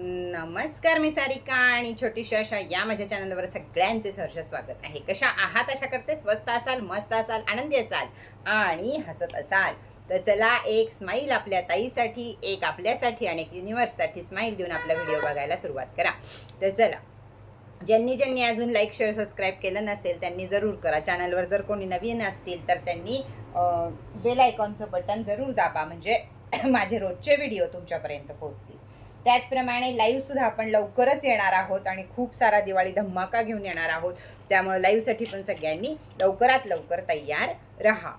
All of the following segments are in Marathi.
नमस्कार मी सारिका आणि छोटीशी अशा या माझ्या चॅनलवर सगळ्यांचे सहर्ष स्वागत आहे. कशा आहात? अशा करते. स्वस्त असाल मस्त असाल आनंदी असाल आणि हसत असाल. तर चला एक स्माईल आपल्या ताईसाठी एक आपल्यासाठी आणि एक युनिवर्ससाठी स्माईल देऊन आपला व्हिडिओ बघायला सुरुवात करा. तर चला. ज्यांनी ज्यांनी अजून लाईक शेअर सबस्क्राईब केलं नसेल त्यांनी जरूर करा. चॅनलवर जर कोणी नवीन असतील तर त्यांनी बेल आयकॉनचं बटन जरूर दाबा. म्हणजे माझे रोजचे व्हिडिओ तुमच्यापर्यंत पोहोचतील. त्याचप्रमाणे लाईव्ह सुद्धा आपण लवकरच येणार आहोत आणि खूप सारा दिवाळी धमाका घेऊन येणार आहोत. त्यामुळे लाईव्हसाठी पण सगळ्यांनी लवकरात लवकर तयार राहा.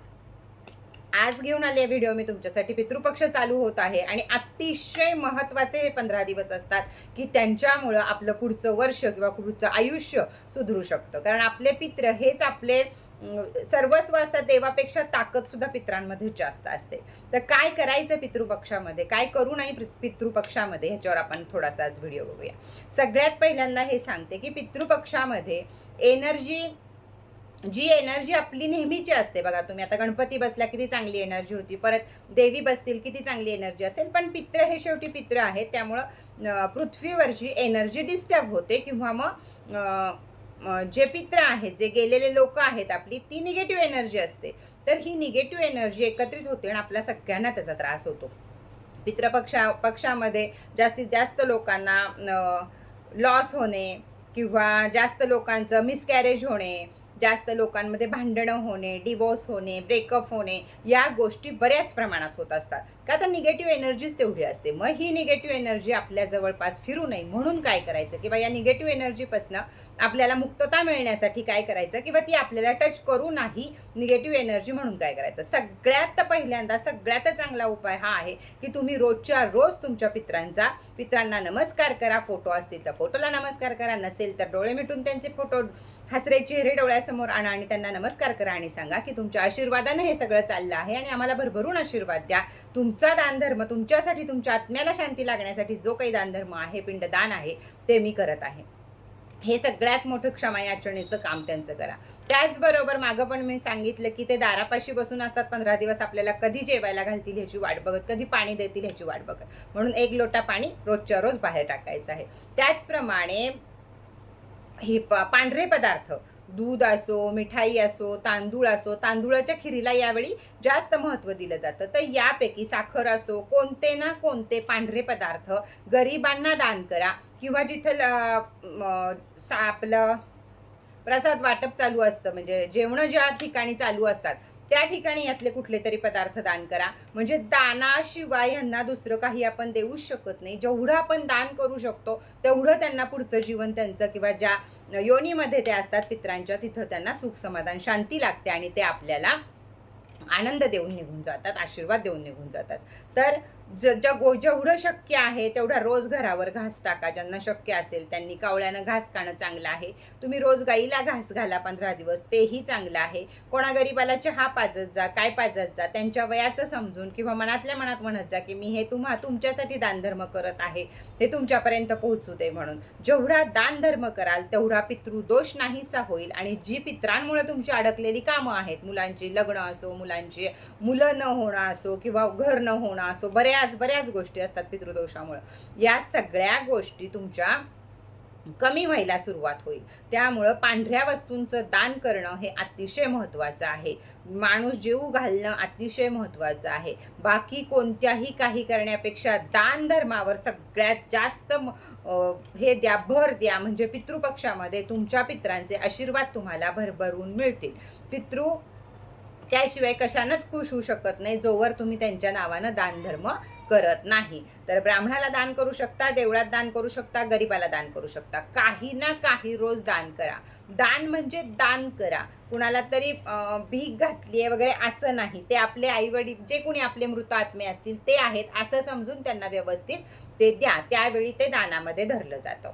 आज घेऊन आले व्हिडिओ मी तुमच्यासाठी. पितृपक्ष चालू होत आहे आणि अतिशय महत्त्वाचे हे पंधरा दिवस असतात की त्यांच्यामुळं आपलं पुढचं वर्ष किंवा पुढचं आयुष्य सुधरू शकतं. कारण आपले पित्र हेच आपले सर्वस्व असतात देवापेक्षा ताकद सुद्धा पित्रांमध्ये जास्त असते. तर काय करायचं पितृपक्षामध्ये? काय करू नाही पितृपक्षामध्ये? ह्याच्यावर आपण थोडासा आज व्हिडिओ बघूया. सगळ्यात पहिल्यांदा हे सांगते की पितृपक्षामध्ये एनर्जी जी एनर्जी आपली नेहमीची असते बघा तुम्ही. आता गणपती बसला किती चांगली एनर्जी होती. परत देवी बसतील किती चांगली एनर्जी असेल. पण पित्र हे शेवटी पित्र आहेत. त्यामुळं पृथ्वीवरची एनर्जी डिस्टर्ब होते किंवा मग जे पित्र आहेत जे गेलेले लोक आहेत आपली ती निगेटिव्ह एनर्जी असते. तर ही निगेटिव्ह एनर्जी एकत्रित होते आणि आपल्या सगळ्यांना त्याचा त्रास होतो. पितृपक्षा पक्षामध्ये जास्तीत जास्त लोकांना लॉस होणे किंवा जास्त लोकांचं मिसकॅरेज होणे जास्त लोकांमध्ये भांडणं होणे डिवोर्स होणे ब्रेकअप होणे या गोष्टी बऱ्याच प्रमाणात होत असतात. का तर निगेटिव्ह एनर्जीच तेवढी असते. मग ही निगेटिव्ह एनर्जी आपल्या जवळपास फिरू नये. म्हणून काय करायचं? किंवा या निगेटिव्ह एनर्जीपासनं आपल्याला मुक्तता मिळण्यासाठी काय करायचं? किंवा ती आपल्याला टच करू नाही निगेटिव्ह एनर्जी म्हणून काय करायचं? सगळ्यात पहिल्यांदा सगळ्यात चांगला उपाय हा आहे की तुम्ही रोजच्या रोज तुमच्या पित्रांचा पित्रांना नमस्कार करा. फोटो असतील तर फोटोला नमस्कार करा. नसेल तर डोळे मिटून त्यांचे फोटो हसरे चेहरे डोळ्यासमोर आणा आणि त्यांना नमस्कार करा आणि सांगा की तुमच्या आशीर्वादाने हे सगळं चाललं आहे आणि आम्हाला भरभरून आशीर्वाद द्या. तुम तुमचा दानधर्म तुमच्यासाठी तुमच्या आत्म्याला शांती लागण्यासाठी जो काही दानधर्म आहे पिंडदान आहे ते मी करत आहे. हे सगळ्यात मोठं क्षमा याचनेचं काम त्यांचं करा. त्याचबरोबर मागं पण मी सांगितलं की ते दारापाशी बसून असतात पंधरा दिवस आपल्याला कधी जेवायला घालतील ह्याची वाट बघत कधी पाणी देतील ह्याची वाट बघत. म्हणून एक लोटा पाणी रोजच्या रोज बाहेर टाकायचं आहे. त्याचप्रमाणे हे पांढरे पदार्थ दूध असो मिठाई असो तांदूळ असो तांदूळाच्या खिरीला यावेळी जास्त महत्त्व दिलं जातं. तर यापैकी साखर असो कोणते ना कोणते पांढरे पदार्थ गरिबांना दान करा किंवा जिथं आपलं प्रसाद वाटप चालू असतं म्हणजे जेवणं ज्या ठिकाणी चालू असतात त्या ठिकाणी यातले कुठले तरी पदार्थ दान करा. म्हणजे दानाशिवाय ह्यांना दुसरं काही आपण देऊच शकत नाही. जेवढं आपण दान करू शकतो तेवढं त्यांना पुढचं जीवन त्यांचं किंवा ज्या योनीमध्ये ते असतात पित्रांच्या तिथं त्यांना सुख समाधान शांती लागते आणि ते आपल्याला आनंद देऊन निघून जातात आशीर्वाद देऊन निघून जातात. तर ज ज्या गो जेवढं शक्य आहे तेवढा रोज घरावर घास टाका. ज्यांना शक्य असेल त्यांनी कावळ्यानं घास खाणं चांगलं आहे. तुम्ही रोज गाईला घास घाला पंधरा दिवस तेही चांगलं आहे. कोणा गरीबाला चहा पाजत जा काय पाजत जा त्यांच्या वयाचं समजून किंवा मनातल्या मनात म्हणत जा की मी हे तुम्हा तुमच्यासाठी दानधर्म करत आहे. हे तुमच्यापर्यंत पोहोचू दे म्हणून. जेवढा दानधर्म कराल तेवढा पितृदोष नाहीसा होईल आणि जी पित्रांमुळे तुमची अडकलेली कामं आहेत मुलांची लग्न असो मुलांची मुलं न होणं असो किंवा घर न होणं असो बऱ्याच बऱ्याच गोष्टी असतात पितृदोषामुळं. या सगळ्या गोष्टी तुमच्या कमी व्हायला सुरुवात होईल. त्यामुळं पांढऱ्या वस्तूंचं दान करणं हे अतिशय महत्त्वाचं आहे. माणूस जीव घालणं अतिशय महत्त्वाचं आहे. बाकी कोणत्याही काही करण्यापेक्षा दान धर्मावर सगळ्यात जास्त हे द्या भर द्या म्हणजे पितृपक्षामध्ये तुमच्या पित्रांचे आशीर्वाद तुम्हाला भरभरून मिळतील. पितृ त्याशिवाय कशानंच खुश होऊ शकत नाही जोवर तुम्ही त्यांच्या नावानं दानधर्म करत नाही. तर ब्राह्मणाला दान करू शकता देवळात दान करू शकता गरीबाला दान करू शकता. काही ना काही रोज दान करा. दान म्हणजे दान करा. कुणाला तरी भीक घातली आहे वगैरे असं नाही. ते आपले आईवडील जे कोणी आपले मृत आत्मे असतील ते आहेत असं समजून त्यांना व्यवस्थित ते द्या. त्यावेळी ते दानामध्ये धरलं जातं.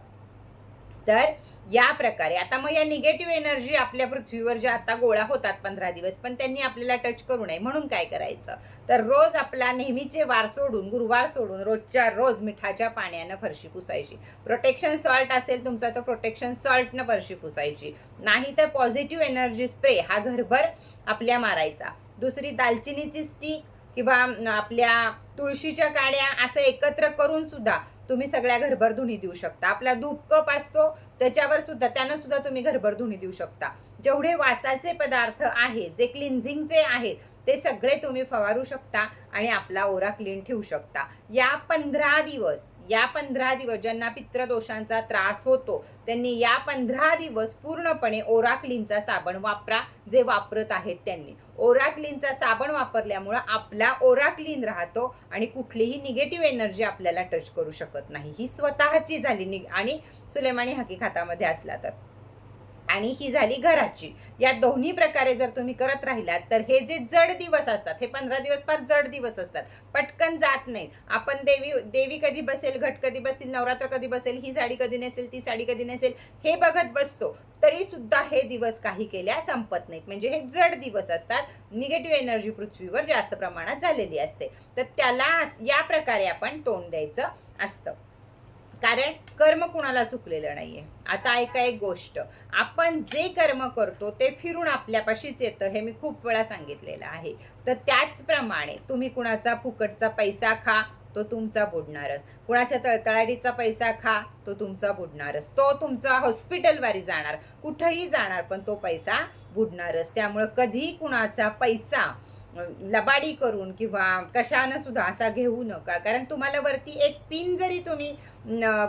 तर या प्रकारे. आता मग या निगेटिव्ह एनर्जी आपल्या पृथ्वीवर ज्या आता गोळा होतात पंधरा दिवस पण त्यांनी आपल्याला टच करू नये. म्हणून काय करायचं? तर रोज आपला नेहमीचे वार सोडून गुरुवार सोडून रोजच्या रोज मिठाच्या पाण्यानं फरशी पुसायची. प्रोटेक्शन सॉल्ट असेल तुमचा तर प्रोटेक्शन सॉल्टनं फरशी पुसायची. नाही तर पॉझिटिव्ह एनर्जी स्प्रे हा घरभर आपल्या मारायचा. दुसरी दालचिनीची स्टिक किंवा आपल्या तुळशीच्या काड्या असं एकत्र करून सुद्धा तुम्ही सगळ्या घरभर धुणी देऊ शकता. आपला धूप कप असतो त्याच्यावर सुद्धा त्यांना सुद्धा तुम्ही घरभर धुणी देऊ शकता. जेवढे वासाचे पदार्थ आहेत जे क्लिन्झिंगचे आहेत ते सगळे तुम्ही फवारू शकता आणि आपला ओरा क्लीन ठेवू शकता. या पंधरा दिवस या पंधरा दिवस ज्यांना पित्रदोषांचा त्रास होतो त्यांनी या पंधरा दिवस पूर्णपणे ओराक्लिनचा साबण वापरा जे वापरत आहेत त्यांनी. ओराक्लिनचा साबण वापरल्यामुळं आपला ओराक्लिन राहतो आणि कुठलीही निगेटिव्ह एनर्जी आपल्याला टच करू शकत नाही. ही स्वतःची झाली नि आणि सुलेमानी हकीखातामध्ये असला तर. आणि ही झाली घराची. या दोन्ही प्रकारे जर तुम्ही करत राहिलात तर हे जे जड दिवस असतात हे पंधरा दिवस फार जड दिवस असतात. पटकन जात नाहीत. आपण देवी देवी कधी बसेल घट कधी बसतील नवरात्र कधी बसेल ही साडी कधी नेसेल ती साडी कधी नेसेल हे बघत बसतो. तरी सुद्धा हे दिवस काही केल्या संपत नाहीत. म्हणजे हे जड दिवस असतात. निगेटिव्ह एनर्जी पृथ्वीवर जास्त प्रमाणात झालेली असते. तर त्याला या प्रकारे आपण तोंड द्यायचं असतं. कारण कर्म कुणाला चुकलेलं नाहीये. आता ऐका एक गोष्ट. आपण जे कर्म करतो ते फिरून आपल्यापाशीच येतं हे मी खूप वेळा सांगितलेलं आहे. तर त्याचप्रमाणे तुम्ही कुणाचा फुकटचा पैसा खा तो तुमचा बुडणारच. कुणाच्या तळतळाडीचा पैसा खा तो तुमचा बुडणारच. तो तुमचा हॉस्पिटलवारी जाणार कुठंही जाणार पण तो पैसा बुडणारच. त्यामुळं कधी कुणाचा पैसा लबाडी करून किंवा कशानं सुद्धा असा घेऊ नका. कारण तुम्हाला वरती एक पिन जरी तुम्ही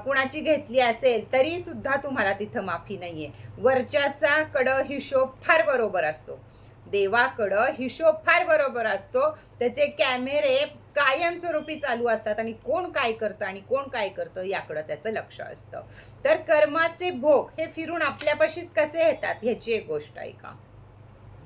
कुणाची घेतली असेल तरी सुद्धा तुम्हाला तिथं माफी नाहीये. वरच्याचा कडं हिशोब फार बरोबर असतो. देवाकडं हिशोब फार बरोबर असतो. त्याचे कॅमेरे कायमस्वरूपी चालू असतात आणि कोण काय करतं आणि कोण काय करतं याकडं त्याचं लक्ष असतं. तर कर्माचे भोग हे फिरून आपल्यापाशीच कसे येतात ह्याची एक गोष्ट ऐका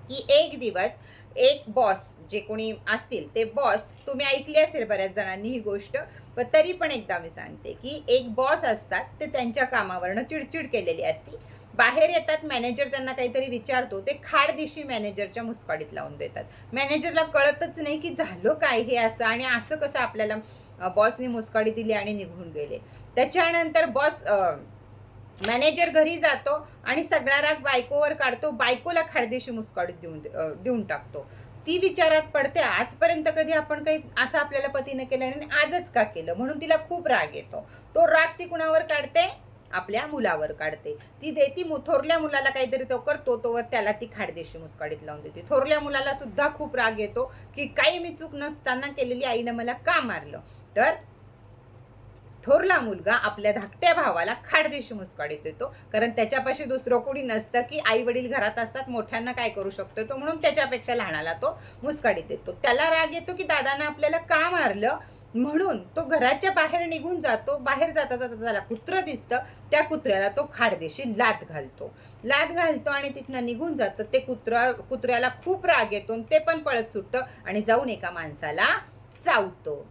की एक दिवस एक बॉस जे कोणी असतील ते बॉस तुम्ही ऐकली असेल बऱ्याच जणांनी ही गोष्ट पण तरी पण एकदा मी सांगते की एक बॉस असतात ते त्यांच्या कामावरनं चिडचिड केलेली असती. बाहेर येतात मॅनेजर त्यांना काहीतरी विचारतो ते खाड दिशी मॅनेजरच्या मुस्काडीत लावून देतात. मॅनेजरला कळतच नाही की झालं काय हे असं आणि असं कसं आपल्याला बॉसने मुस्काडी दिली आणि निघून गेले. त्याच्यानंतर बॉस मॅनेजर घरी जातो आणि सगळा राग बायकोवर काढतो बायकोला खाडदेशी मुस्काडीत देऊन देऊन टाकतो. ती विचारात पडते आजपर्यंत कधी आपण काही असं आपल्याला पतीने केलं आणि आजच का केलं? म्हणून तिला खूप राग येतो. तो राग ती कुणावर काढते? आपल्या मुलावर काढते. ती देती मु- थोरल्या मुलाला काहीतरी तो करतो तोवर त्याला ती खाडदेशी मुस्काडीत लावून देते. थोरल्या मुलाला सुद्धा खूप राग येतो की काही मी चूक नसताना केलेली आईनं मला का मारलं? तर थोरला मुलगा आपल्या धाकट्या भावाला खाडदेशी मुस्काडीत देतो कारण त्याच्यापाशी दुसरं कोणी नसतं की आई वडील घरात असतात मोठ्यांना काय करू शकतो तो म्हणून त्याच्यापेक्षा लहानाला तो मुस्काडीत देतो त्याला राग येतो की दादानं आपल्याला का मारलं? म्हणून तो घराच्या बाहेर निघून जातो. बाहेर जाता जाता त्याला कुत्र दिसतं. त्या कुत्र्याला तो खाडदेशी लात घालतो. लात घालतो आणि तिथनं निघून जातं. ते कुत्रा कुत्र्याला खूप राग येतो आणि ते पण पळत सुटतं आणि जाऊन एका माणसाला चावतो.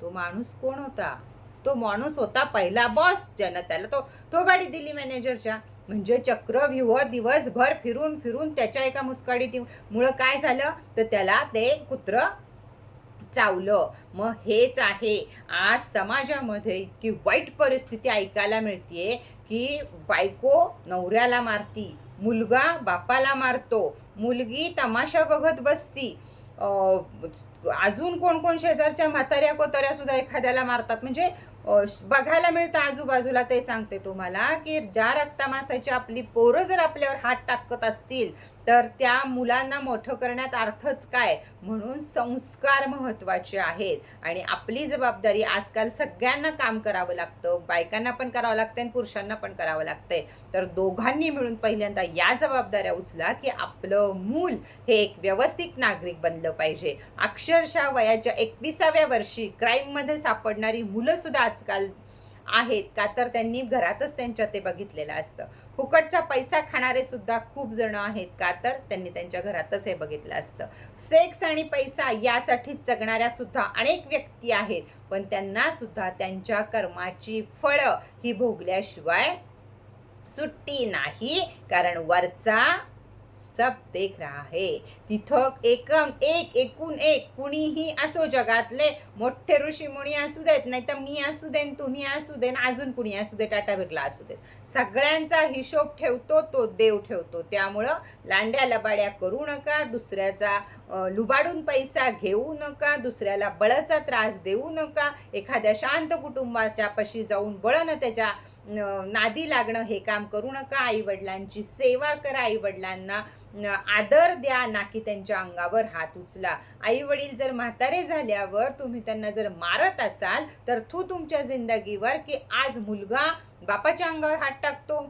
तो माणूस कोण होता? तो माणूस होता पहिला बॉस ज्यानं त्याला तो तो गाडी दिली मॅनेजरच्या म्हणजे चक्रव्यूह दिवसभर फिरून फिरून त्याच्या एका मुस्काडीत मुळं काय झालं? तर त्याला ते कुत्र चावलं. मग हेच आहे. आज समाजामध्ये इतकी वाईट परिस्थिती ऐकायला मिळतीये की बायको नवऱ्याला मारती मुलगा बापाला मारतो मुलगी तमाशा बघत बसती. अजून कोण कोण शेजारच्या म्हाताऱ्या कोताऱ्या सुद्धा एखाद्याला मारतात. म्हणजे बघायला मिळतं आजूबाजूला ते सांगते तुम्हाला की ज्या रक्तामासाची आपली पोरं जर आपल्यावर हात टाकत असतील तर त्या मुलांना मोठं करण्यात अर्थच काय? म्हणून संस्कार महत्त्वाचे आहेत. आणि आपली जबाबदारी आजकाल सगळ्यांना काम करावं लागतं. बायकांना पण करावं लागतं आणि पुरुषांना पण करावं लागतंय. तर दोघांनी मिळून पहिल्यांदा या जबाबदाऱ्या उचला की आपलं मूल हे एक व्यवस्थित नागरिक बनलं पाहिजे. अक्षरशः वयाच्या एकविसाव्या वर्षी क्राईममध्ये सापडणारी मुलंसुद्धा आजकाल आहेत का? तर त्यांनी घरातच त्यांच्या ते बघितलेलं असतं. फुकटचा पैसा खाणारे सुद्धा खूप जण आहेत का? तर त्यांनी त्यांच्या घरातच हे बघितलं असतं. सेक्स आणि पैसा यासाठी जगणाऱ्या सुद्धा अनेक व्यक्ती आहेत. पण त्यांना सुद्धा त्यांच्या कर्माची फळं ही भोगल्याशिवाय सुट्टी नाही. कारण वरचा सब देख रहा है। तिथं एकम एक एकूण एक कुणीही असो जगातले मोठे ऋषी मुनी असू देत नाही तर मी असू देन तुम्ही असू देन अजून कुणी असू दे टाटा बिरला असू देत. सगळ्यांचा हिशोब ठेवतो तो देव ठेवतो. त्यामुळं लांड्या लबाड्या करू नका दुसऱ्याचा लुबाडून पैसा घेऊ नका दुसऱ्याला बळचा त्रास देऊ नका एखाद्या शांत कुटुंबाच्या पशी जाऊन बळनं त्याच्या नादी लागणं हे काम करू नका आई वडिलांची सेवा करा आई वडिलांना आदर द्या ना की त्यांच्या अंगावर हात उचला. आई वडील जर म्हातारे झाल्यावर तुम्ही त्यांना जर मारत असाल तर तू तुमच्या जिंदगीवर की आज मुलगा बापाच्या अंगावर हात टाकतो.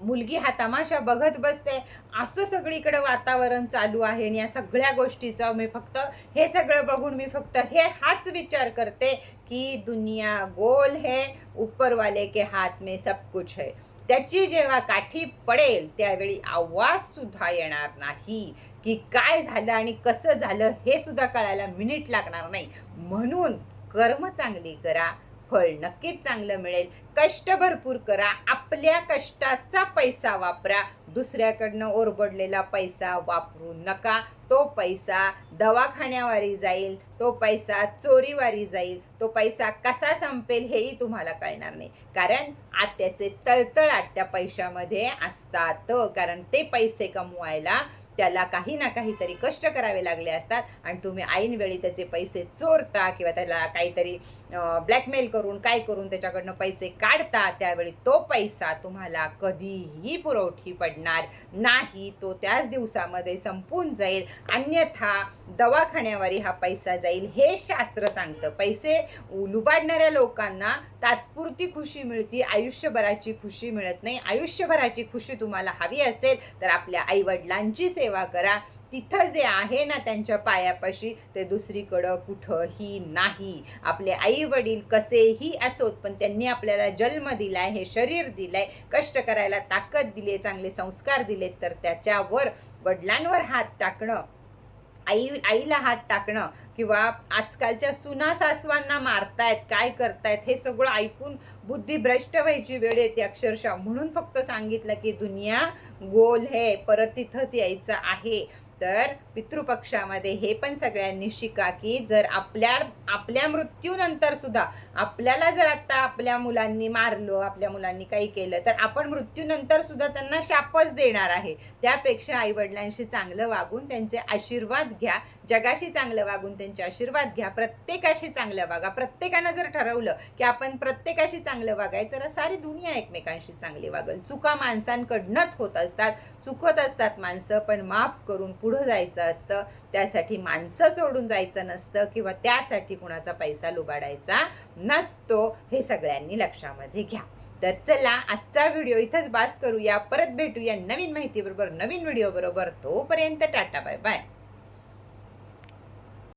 मुलगी हा तमाशा बघत बसते. असं सगळीकडं वातावरण चालू आहे आणि या सगळ्या गोष्टीचं मी फक्त हे सगळं बघून मी फक्त हे हाच विचार करते की दुनिया गोल है उपरवाले के हात में सब कुछ है. त्याची जेव्हा काठी पडेल त्यावेळी आवाज सुद्धा येणार नाही. की काय झालं आणि कसं झालं हे सुद्धा कळायला मिनिट लागणार नाही. म्हणून कर्म चांगली करा. फळ नक्कीच चांगलं मिळेल. कष्ट भरपूर करा. आपल्या कष्टाचा पैसा वापरा. दुसऱ्याकडनं ओरबडलेला पैसा वापरू नका. तो पैसा दवाखान्यावारी जाईल. तो पैसा चोरीवारी जाईल. तो पैसा कसा संपेल हेही तुम्हाला कळणार नाही. कारण आत्याचे तळतळाट त्या पैशामध्ये असतात. कारण ते पैसे कमवायला त्याला काही ना काहीतरी कष्ट करावे लागले असतात आणि तुम्ही ऐनवेळी त्याचे पैसे चोरता किंवा त्याला काहीतरी ब्लॅकमेल करून काय करून त्याच्याकडनं पैसे काढता त्यावेळी तो पैसा तुम्हाला कधीही पुरवठी पडणार नाही. तो त्याच दिवसामध्ये संपून जाईल. अन्यथा दवाखान्यावरी हा पैसा जाईल हे शास्त्र सांगतं. पैसे लुबाडणाऱ्या लोकांना तात्पुरती खुशी मिळते. आयुष्यभराची खुशी मिळत नाही. आयुष्यभराची खुशी तुम्हाला हवी असेल तर आपल्या आईवडिलांची सेवा सेवा करा. तिथं जे आहे ना त्यांच्या पायापाशी ते दुसरीकडं कुठंही नाही. आपले आई वडील कसेही असोत पण त्यांनी आपल्याला जन्म दिलाय हे शरीर दिलंय कष्ट करायला ताकद दिली चांगले संस्कार दिलेत तर त्याच्यावर वडिलांवर हात टाकणं आई आईला हात टाकणं किंवा आजकालच्या सुना सासवांना मारतायत काय करतायत हे सगळं ऐकून बुद्धी भ्रष्ट व्हायची वेळ येते अक्षरशः. म्हणून फक्त सांगितलं की दुनिया गोल हे परत तिथंच यायचं आहे. तर पितृपक्षामध्ये हे पण सगळ्यांनी शिका की जर आपल्या आपल्या मृत्यूनंतर सुद्धा आपल्याला जर आता आपल्या मुलांनी मारलं आपल्या मुलांनी काही केलं तर आपण मृत्यूनंतर सुद्धा त्यांना शापच देणार आहे. त्यापेक्षा आई वडिलांशी चांगलं वागून त्यांचे आशीर्वाद घ्या. जगाशी चांगलं वागून त्यांचे आशीर्वाद घ्या. प्रत्येकाशी चांगलं वागा. प्रत्येकानं जर ठरवलं की आपण प्रत्येकाशी चांगलं वागायचं तर सारी दुनिया एकमेकांशी चांगली वागल. चुका माणसांकडनंच होत असतात. चुकत असतात माणसं पण माफ करून पुढं जायचं असतं त्यासाठी माणसं सोडून जायचं नसतं किंवा त्यासाठी कुणाचा पैसा लुबाडायचा नसतो हे सगळ्यांनी लक्षामध्ये घ्या. तर चला आजचा व्हिडिओ इथंच बास करूया. परत भेटूया नवीन माहितीबरोबर नवीन व्हिडिओ बरोबर तोपर्यंत टाटा बाय बाय.